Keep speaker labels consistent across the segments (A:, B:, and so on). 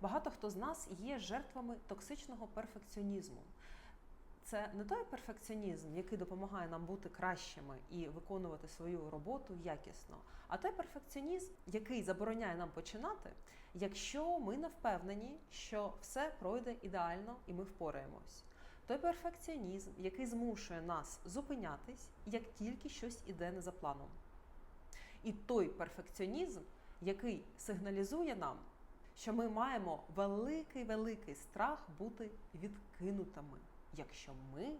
A: Багато хто з нас є жертвами токсичного перфекціонізму. Це не той перфекціонізм, який допомагає нам бути кращими і виконувати свою роботу якісно, а той перфекціонізм, який забороняє нам починати, якщо ми не впевнені, що все пройде ідеально і ми впораємось. Той перфекціонізм, який змушує нас зупинятись, як тільки щось іде не за планом. І той перфекціонізм, який сигналізує нам, що ми маємо великий великий страх бути відкинутими, якщо ми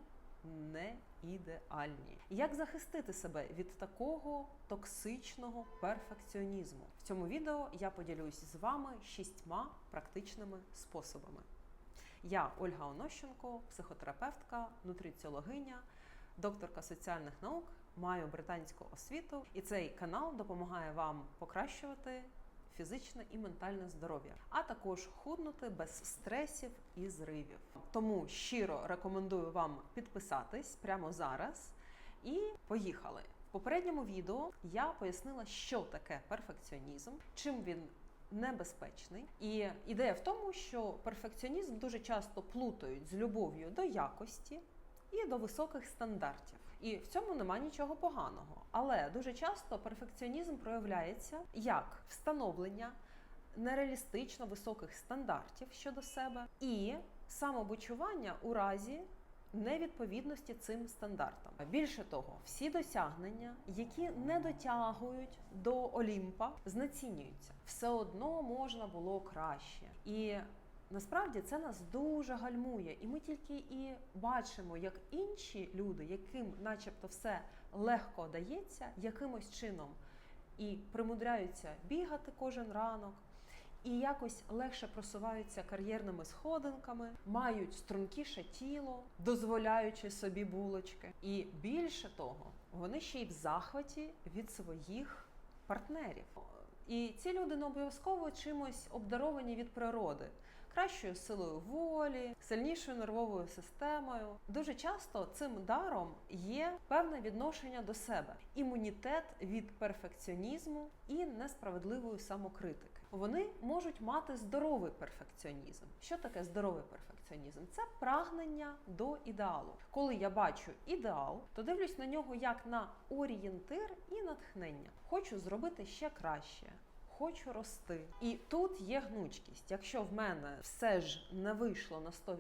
A: не ідеальні. Як захистити себе від такого токсичного перфекціонізму? В цьому відео я поділюсь з вами шістьма практичними способами. Я Ольга Онощенко, психотерапевтка, нутриціологиня, докторка соціальних наук, маю британську освіту, і цей канал допомагає вам покращувати фізичне і ментальне здоров'я, а також худнути без стресів і зривів. Тому щиро рекомендую вам підписатись прямо зараз і поїхали. В попередньому відео я пояснила, що таке перфекціонізм, чим він небезпечний. І ідея в тому, що перфекціонізм дуже часто плутають з любов'ю до якості і до високих стандартів. І в цьому нема нічого поганого. Але дуже часто перфекціонізм проявляється як встановлення нереалістично високих стандартів щодо себе і самобочування у разі невідповідності цим стандартам. Більше того, всі досягнення, які не дотягують до Олімпа, знецінюються. Все одно можна було краще. І Насправді це нас дуже гальмує, і ми тільки і бачимо, як інші люди, яким, начебто, все легко дається, якимось чином і примудряються бігати кожен ранок, і якось легше просуваються кар'єрними сходинками, мають стрункіше тіло, дозволяючи собі булочки. І більше того, вони ще й в захваті від своїх партнерів. І ці люди не обов'язково чимось обдаровані від природи, кращою силою волі, сильнішою нервовою системою. Дуже часто цим даром є певне відношення до себе, імунітет від перфекціонізму і несправедливої самокритики. Вони можуть мати здоровий перфекціонізм. Що таке здоровий перфекціонізм? Це прагнення до ідеалу. Коли я бачу ідеал, то дивлюсь на нього як на орієнтир і натхнення. Хочу зробити ще краще. Хочу рости. І тут є гнучкість. Якщо в мене все ж не вийшло на 100%,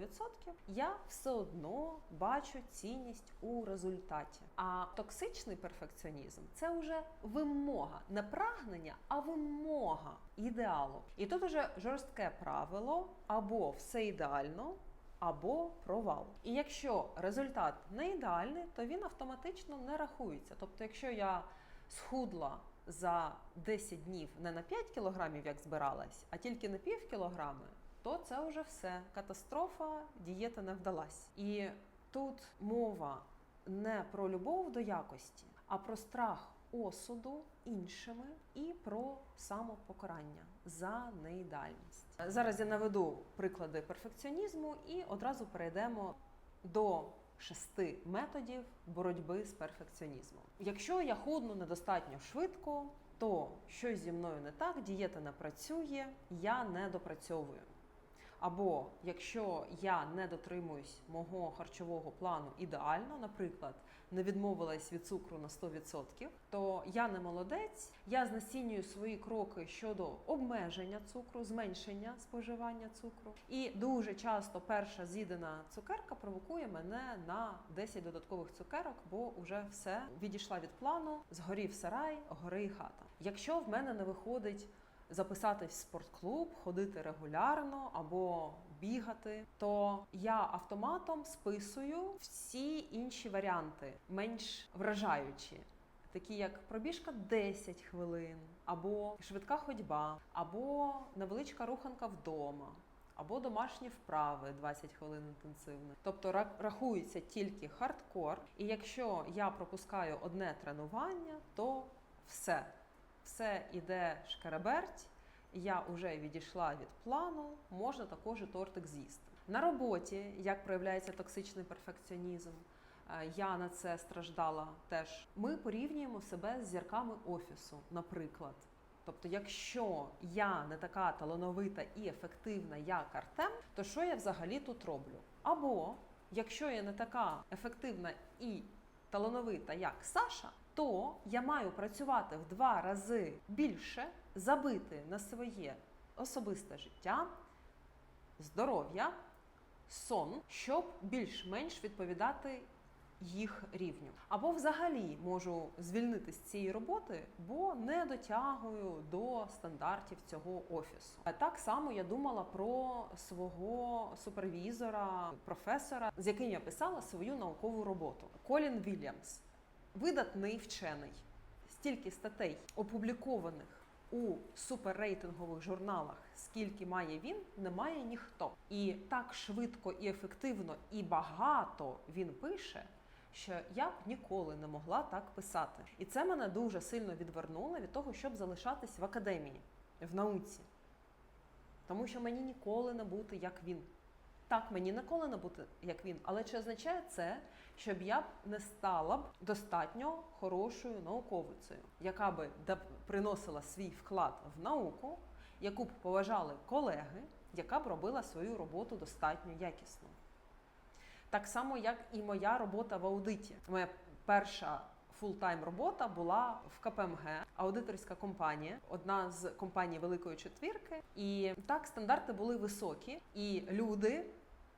A: я все одно бачу цінність у результаті. А токсичний перфекціонізм це вже вимога, не прагнення, а вимога ідеалу. І тут уже жорстке правило або все ідеально. Або провал. І якщо результат не ідеальний, то він автоматично не рахується. Тобто, якщо я схудла за 10 днів не на 5 кілограмів, як збиралась, а тільки на пів кілограми, то це вже все. Катастрофа, дієта не вдалась. І тут мова не про любов до якості, а про страх осуду іншими і про самопокарання за неідеальність. Зараз я наведу приклади перфекціонізму і одразу перейдемо до шести методів боротьби з перфекціонізмом. Якщо я худну недостатньо швидко, то щось зі мною не так, дієта не працює, я не допрацьовую. Або якщо я не дотримуюсь мого харчового плану ідеально, наприклад, не відмовилась від цукру на 100%, то я не молодець, я знецінюю свої кроки щодо обмеження цукру, зменшення споживання цукру. І дуже часто перша з'їдена цукерка провокує мене на 10 додаткових цукерок, бо вже все відійшла від плану, згорів сарай, гори хата. Якщо в мене не виходить записатись в спортклуб, ходити регулярно або бігати, то я автоматом списую всі інші варіанти, менш вражаючі. Такі як пробіжка 10 хвилин, або швидка ходьба, або невеличка руханка вдома, або домашні вправи 20 хвилин інтенсивно. Тобто рахується тільки хардкор, і якщо я пропускаю одне тренування, то все все іде шкараберть, я вже відійшла від плану, можна також і тортик з'їсти. На роботі, як проявляється токсичний перфекціонізм, е, я на це страждала теж. Ми порівнюємо себе з зірками офісу, наприклад. Тобто, якщо я не така талановита і ефективна, як Артем, то що я взагалі тут роблю? Або якщо я не така ефективна і талановита, як Саша, то я маю працювати в два рази більше, забити на своє особисте життя, здоров'я, сон, щоб більш-менш відповідати їх рівню. Або взагалі можу звільнитись з цієї роботи, бо не дотягую до стандартів цього офісу. Так само я думала про свого супервізора, професора, з яким я писала свою наукову роботу. Колін Вільямс, видатний вчений, стільки статей опублікованих у суперрейтингових журналах, скільки має він, не має ніхто. І так швидко і ефективно і багато він пише. Що я б ніколи не могла так писати, і це мене дуже сильно відвернуло від того, щоб залишатись в академії, в науці, тому що мені ніколи не бути як він. Так, мені ніколи не бути як він, але чи означає це, щоб я не стала б достатньо хорошою науковицею, яка би приносила свій вклад в науку, яку б поважали колеги, яка б робила свою роботу достатньо якісно. Так само, як і моя робота в аудиті. Моя перша фултайм робота була в КПМГ, аудиторська компанія, одна з компаній Великої четвірки. І так стандарти були високі, і люди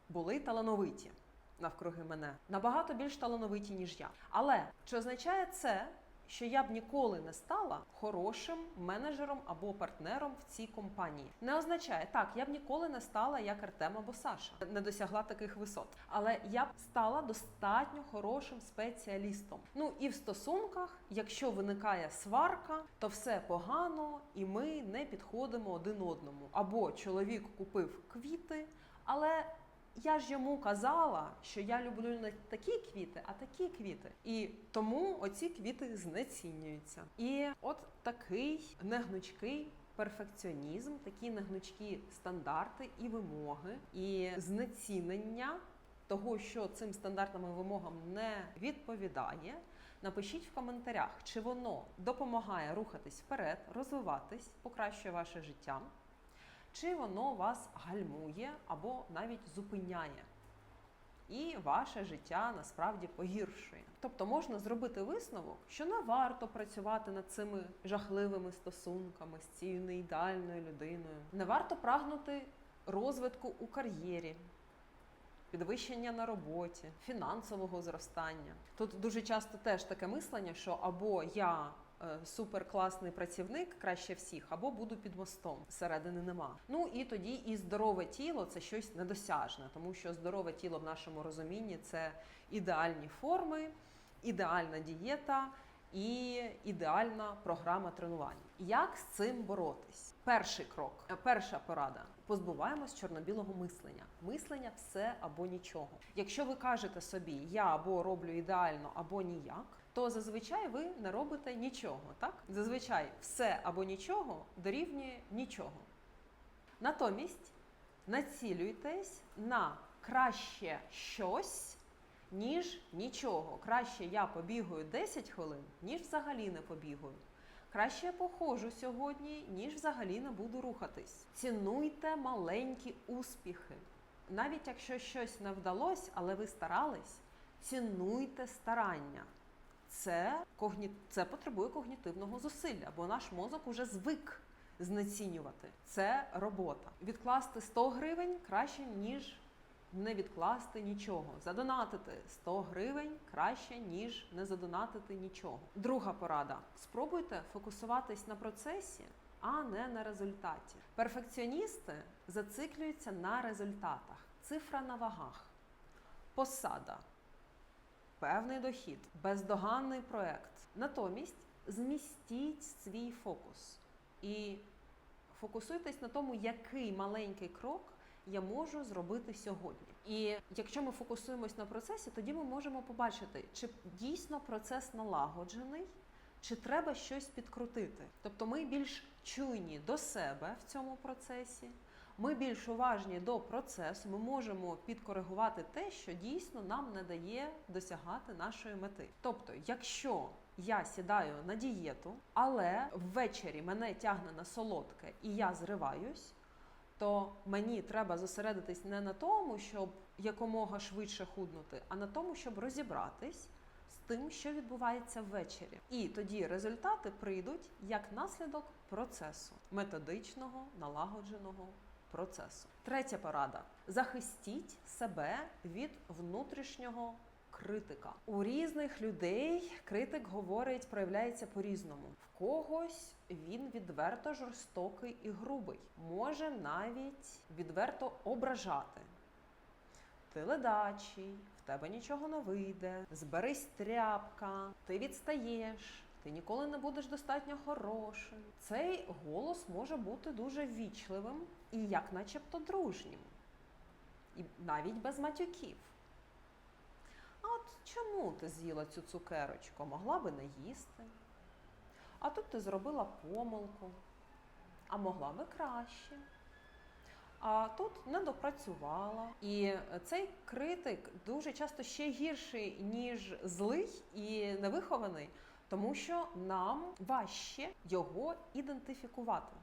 A: були талановиті навкруги мене набагато більш талановиті, ніж я. Але чи означає це, що я б ніколи не стала хорошим менеджером або партнером в цій компанії? Не означає так, я б ніколи не стала як Артем або Саша, не досягла таких висот. Але я б стала достатньо хорошим спеціалістом. Ну і в стосунках, якщо виникає сварка, то все погано, і ми не підходимо один одному. Або чоловік купив квіти, але я ж йому казала, що я люблю не такі квіти, а такі квіти. І тому оці квіти знецінюються. І от такий негнучкий перфекціонізм, такі негнучкі стандарти і вимоги, і знецінення того, що цим стандартам і вимогам не відповідає. Напишіть в коментарях, чи воно допомагає рухатись вперед, розвиватись, покращує ваше життя, чи воно вас гальмує або навіть зупиняє. І ваше життя насправді погіршує. Тобто можна зробити висновок, що не варто працювати над цими жахливими стосунками з цією неідеальною людиною. Не варто прагнути розвитку у кар'єрі, підвищення на роботі, фінансового зростання. Тут дуже часто теж таке мислення, що або я суперкласний працівник краще всіх, або буду під мостом. Середини нема. Ну і тоді і здорове тіло це щось недосяжне, тому що здорове тіло в нашому розумінні це ідеальні форми, ідеальна дієта. І ідеальна програма тренувань. Як з цим боротись? Перший крок, е, перша порада: позбуваємось чорно-білого мислення. Мислення все або нічого. Якщо ви кажете собі я або роблю ідеально, або ніяк, то зазвичай ви не робите нічого. Так зазвичай все або нічого дорівнює нічого. Натомість націлюйтесь на краще щось ніж нічого. Краще я побігаю 10 хвилин, ніж взагалі не побігаю. Краще я походжу сьогодні, ніж взагалі не буду рухатись. Цінуйте маленькі успіхи. Навіть якщо щось не вдалося, але ви старались, цінуйте старання. Це, когні... це потребує когнітивного зусилля, бо наш мозок уже звик знецінювати. Це робота. Відкласти 100 гривень краще, ніж не відкласти нічого. Задонатити 100 гривень краще, ніж не задонатити нічого. Друга порада: спробуйте фокусуватись на процесі, а не на результаті. Перфекціоністи зациклюються на результатах. Цифра на вагах, посада, певний дохід, бездоганний проект. Натомість змістіть свій фокус і фокусуйтесь на тому, який маленький крок я можу зробити сьогодні. І якщо ми фокусуємось на процесі, тоді ми можемо побачити, чи дійсно процес налагоджений, чи треба щось підкрутити. Тобто ми більш чуйні до себе в цьому процесі, Ми більш уважні до процесу, ми можемо підкоригувати те, що дійсно нам не дає досягати нашої мети. Тобто, якщо я сідаю на дієту, але ввечері мене тягне на солодке і я зриваюсь, то мені треба зосередитись не на тому, щоб якомога швидше худнути, а на тому, щоб розібратись з тим, що відбувається ввечері. І тоді результати прийдуть як наслідок процесу, методичного, налагодженого процесу. Третя порада: захистіть себе від внутрішнього критика. У різних людей критик говорить, проявляється по-різному. В когось він відверто жорстокий і грубий, може навіть відверто ображати. Ти ледачий, в тебе нічого не вийде, зберись тряпка, ти відстаєш, ти ніколи не будеш достатньо хорошим. Цей голос може бути дуже ввічливим і як начебто дружнім, і навіть без матюків. А от чому ти з'їла цю цукерочку? Могла би не їсти. А тут ти зробила помилку, а могла би краще. А тут не допрацювала. І цей критик дуже часто ще гірший, ніж злий і невихований, тому що нам важче його ідентифікувати.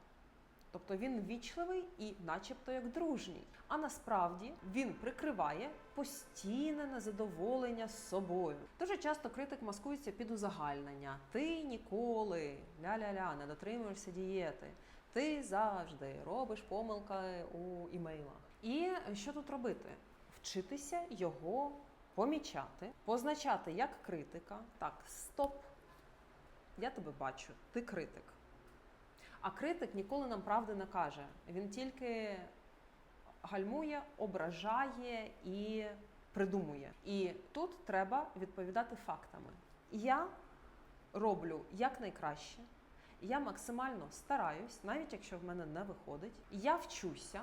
A: Тобто він вічливий і, начебто, як дружній. А насправді він прикриває постійне незадоволення з собою. Дуже часто критик маскується під узагальнення. Ти ніколи ля-ля-ля, не дотримуєшся дієти. Ти завжди робиш помилки у імейлах. І що тут робити? Вчитися його помічати, позначати як критика. Так, стоп. Я тебе бачу, ти критик. А критик ніколи нам правди не каже. Він тільки гальмує, ображає і придумує. І тут треба відповідати фактами. Я роблю якнайкраще. Я максимально стараюсь, навіть якщо в мене не виходить. Я вчуся,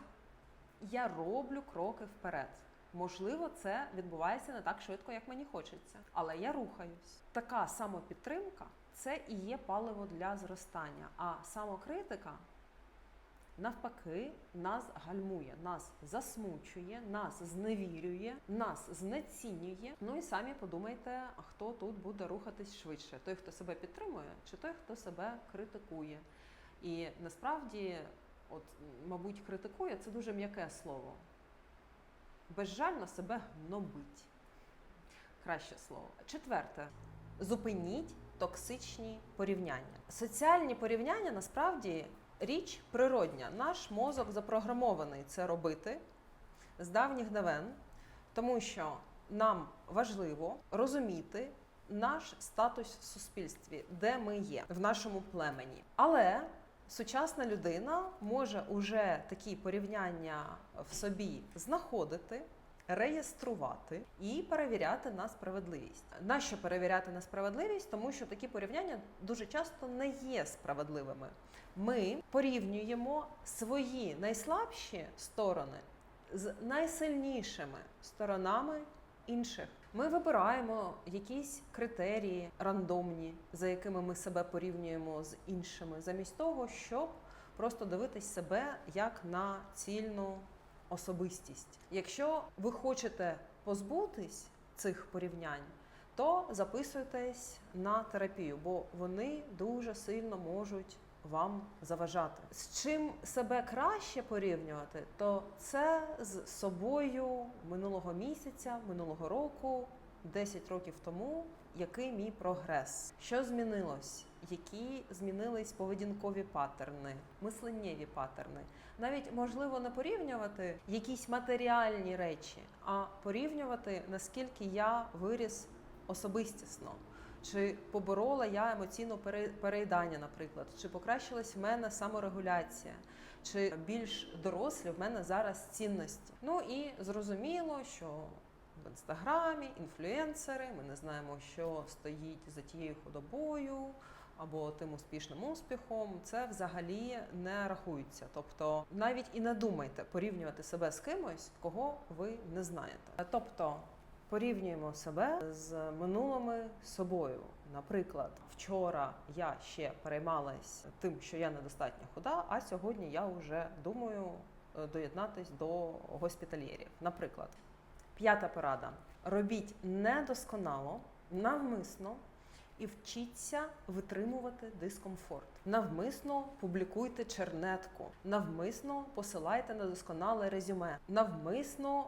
A: я роблю кроки вперед. Можливо, це відбувається не так швидко, як мені хочеться, але я рухаюсь. Така самопідтримка це і є паливо для зростання. А самокритика навпаки нас гальмує, нас засмучує, нас зневірює, нас знецінює. Ну і самі подумайте, хто тут буде рухатись швидше: той, хто себе підтримує, чи той, хто себе критикує. І насправді, от, мабуть, критикує це дуже м'яке слово. Безжально себе гнобить. Краще слово. Четверте. Зупиніть токсичні порівняння. Соціальні порівняння насправді річ природня. Наш мозок запрограмований це робити з давніх давен, тому що нам важливо розуміти наш статус в суспільстві, де ми є в нашому племені. Але сучасна людина може уже такі порівняння в собі знаходити. Реєструвати і перевіряти на справедливість. Нащо перевіряти на справедливість? Тому що такі порівняння дуже часто не є справедливими. Ми порівнюємо свої найслабші сторони з найсильнішими сторонами інших. Ми вибираємо якісь критерії рандомні, за якими ми себе порівнюємо з іншими, замість того, щоб просто дивитись себе як на цільну особистість. Якщо ви хочете позбутись цих порівнянь, то записуйтесь на терапію, бо вони дуже сильно можуть вам заважати. З чим себе краще порівнювати, то це з собою минулого місяця, минулого року, 10 років тому, який мій прогрес, що змінилось, які змінились поведінкові паттерни, мисленнєві паттерни. Навіть можливо не порівнювати якісь матеріальні речі, а порівнювати наскільки я виріс особистісно. Чи поборола я емоційне переїдання, наприклад, чи покращилась в мене саморегуляція, чи більш дорослі в мене зараз цінності. Ну і зрозуміло, що в інстаграмі інфлюенсери, ми не знаємо, що стоїть за тією худобою або тим успішним успіхом, це взагалі не рахується. Тобто навіть і не думайте порівнювати себе з кимось, кого ви не знаєте. Тобто порівнюємо себе з минулими собою. Наприклад, вчора я ще переймалась тим, що я недостатньо худа, а сьогодні я вже думаю е, доєднатись до госпітальєрів. Наприклад, п'ята порада: робіть недосконало, навмисно і вчіться витримувати дискомфорт. Навмисно публікуйте чернетку, навмисно посилайте на досконале резюме, навмисно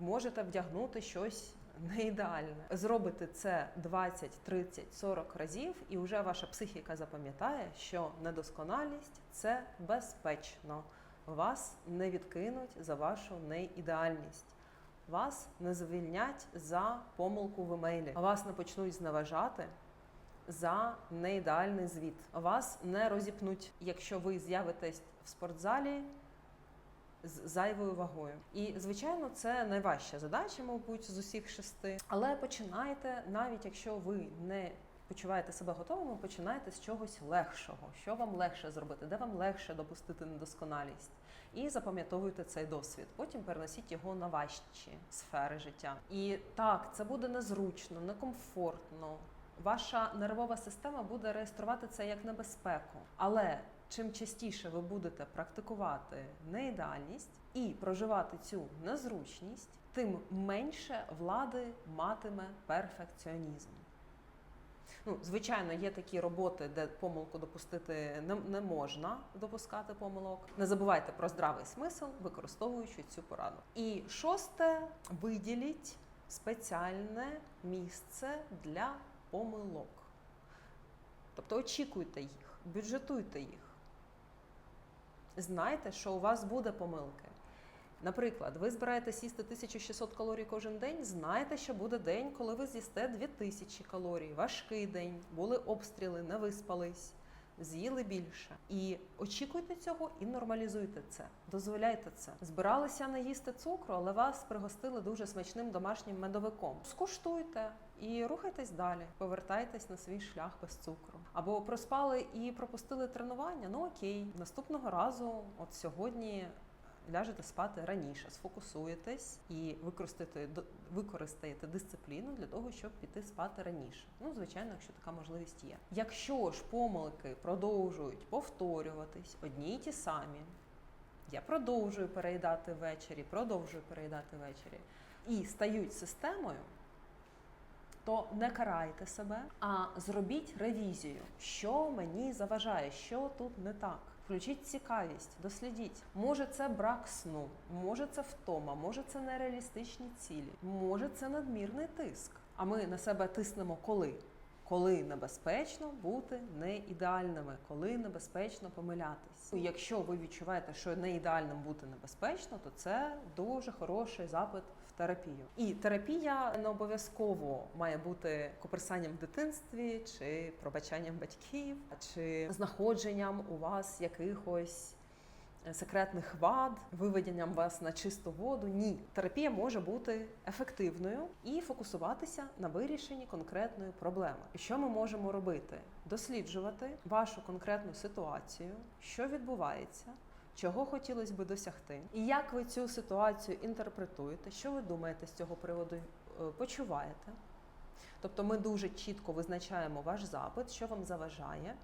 A: можете вдягнути щось. Не ідеальне. Зробите це 20, 30, 40 разів, і вже ваша психіка запам'ятає, що недосконалість це безпечно. Вас не відкинуть за вашу неідеальність. Вас не звільнять за помилку в емейлі. Вас не почнуть зневажати за неідеальний звіт. Вас не розіпнуть, якщо ви з'явитесь в спортзалі з зайвою вагою. І звичайно, це найважча задача, мабуть, з усіх шести. Але починайте, навіть якщо ви не почуваєте себе готовими, починайте з чогось легшого. Що вам легше зробити, де вам легше допустити недосконалість. І запам'ятовуйте цей досвід. Потім переносіть його на важчі сфери життя. І так, це буде незручно, некомфортно. Ваша нервова система буде реєструвати це як небезпеку. Але чим частіше ви будете практикувати неідеальність і проживати цю незручність, тим менше влади матиме перфекціонізм. Ну, звичайно, є такі роботи, де помилку допустити не, не можна допускати помилок. Не забувайте про здравий смисл, використовуючи цю пораду. І шосте виділіть спеціальне місце для помилок. Тобто очікуйте їх, бюджетуйте їх. Знайте, що у вас буде помилки. Наприклад, ви збираєтесь їсти 1600 калорій кожен день, знайте, що буде день, коли ви з'їсте 2000 калорій. Важкий день, були обстріли, не виспались, з'їли більше. І очікуйте цього і нормалізуйте це. Дозволяйте це. Збиралися не їсти цукру, але вас пригостили дуже смачним домашнім медовиком. Скуштуйте і рухайтесь далі. Повертайтесь на свій шлях без цукру. Або проспали і пропустили тренування. Ну окей, наступного разу, от сьогодні ляжете спати раніше, сфокусуєтесь і використаєте, використаєте дисципліну для того, щоб піти спати раніше. Ну, звичайно, якщо така можливість є. Якщо ж помилки продовжують повторюватись одні й ті самі, я продовжую переїдати ввечері, продовжую переїдати ввечері і стають системою. То не карайте себе, а зробіть ревізію, що мені заважає, що тут не так. Включіть цікавість, дослідіть. Може, це брак сну, може це втома, може це нереалістичні цілі, може це надмірний тиск. А ми на себе тиснемо коли? Коли небезпечно бути не ідеальними, коли небезпечно помилятись. Якщо ви відчуваєте, що не ідеальним бути небезпечно, то це дуже хороший запит терапію. І терапія не обов'язково має бути коперсанням в дитинстві, чи пробачанням батьків, чи знаходженням у вас якихось секретних вад, виведенням вас на чисту воду. Ні, терапія може бути ефективною і фокусуватися на вирішенні конкретної проблеми. Що ми можемо робити? Досліджувати вашу конкретну ситуацію, що відбувається. Чого хотілося би досягти, і як ви цю ситуацію інтерпретуєте, що ви думаєте з цього приводу, е, почуваєте? Тобто ми дуже чітко визначаємо ваш запит, що вам заважає,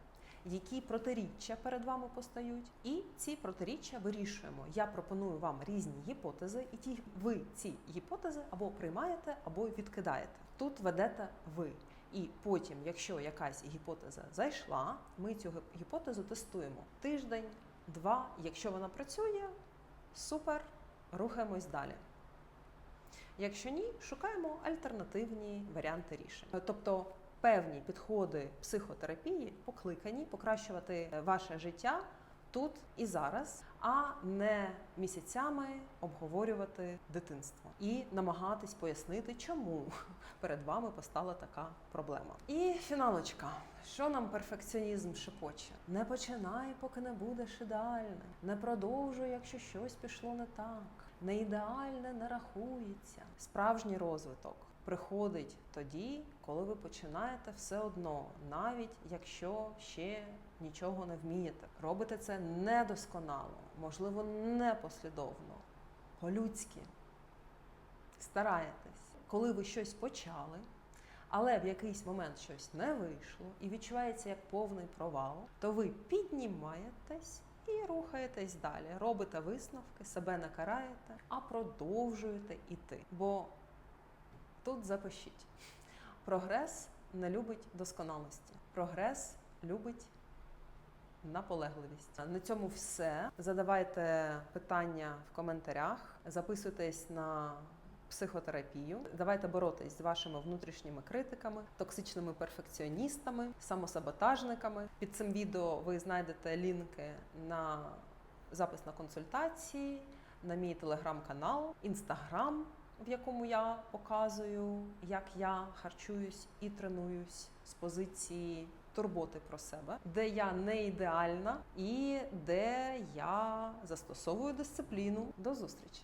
A: які протиріччя перед вами постають, і ці протиріччя вирішуємо. Я пропоную вам різні гіпотези, і ті ви ці гіпотези або приймаєте, або відкидаєте. Тут ведете ви. І потім, якщо якась гіпотеза зайшла, ми цю гіпотезу тестуємо тиждень, два. Якщо вона працює, супер, рухаємось далі. Якщо ні, шукаємо альтернативні варіанти рішень. Тобто певні підходи психотерапії покликані покращувати ваше життя тут і зараз, а не місяцями обговорювати дитинство і намагатись пояснити, чому перед вами постала така проблема. І фіналочка. Що нам перфекціонізм шепоче? Не починай, поки не будеш ідеальним. Не продовжуй, якщо щось пішло не так. Не ідеальне не рахується. Справжній розвиток приходить тоді, коли ви починаєте все одно, навіть якщо ще нічого не вмієте. Робите це недосконало, можливо, непослідовно, по-людськи. Стараєтесь, коли ви щось почали, але в якийсь момент щось не вийшло і відчувається як повний провал, то ви піднімаєтесь і рухаєтесь далі. Робите висновки, себе не караєте, а продовжуєте іти. Бо тут запишіть: прогрес не любить досконалості. Прогрес любить наполегливість. На цьому все. Задавайте питання в коментарях, записуйтесь на психотерапію. Давайте боротись з вашими внутрішніми критиками, токсичними перфекціоністами, самосаботажниками. Під цим відео ви знайдете лінки на запис на консультації, на мій телеграм-канал, інстаграм, в якому я показую, як я харчуюсь і тренуюсь з позиції турботи про себе, де я не ідеальна і де я застосовую дисципліну. До зустрічі!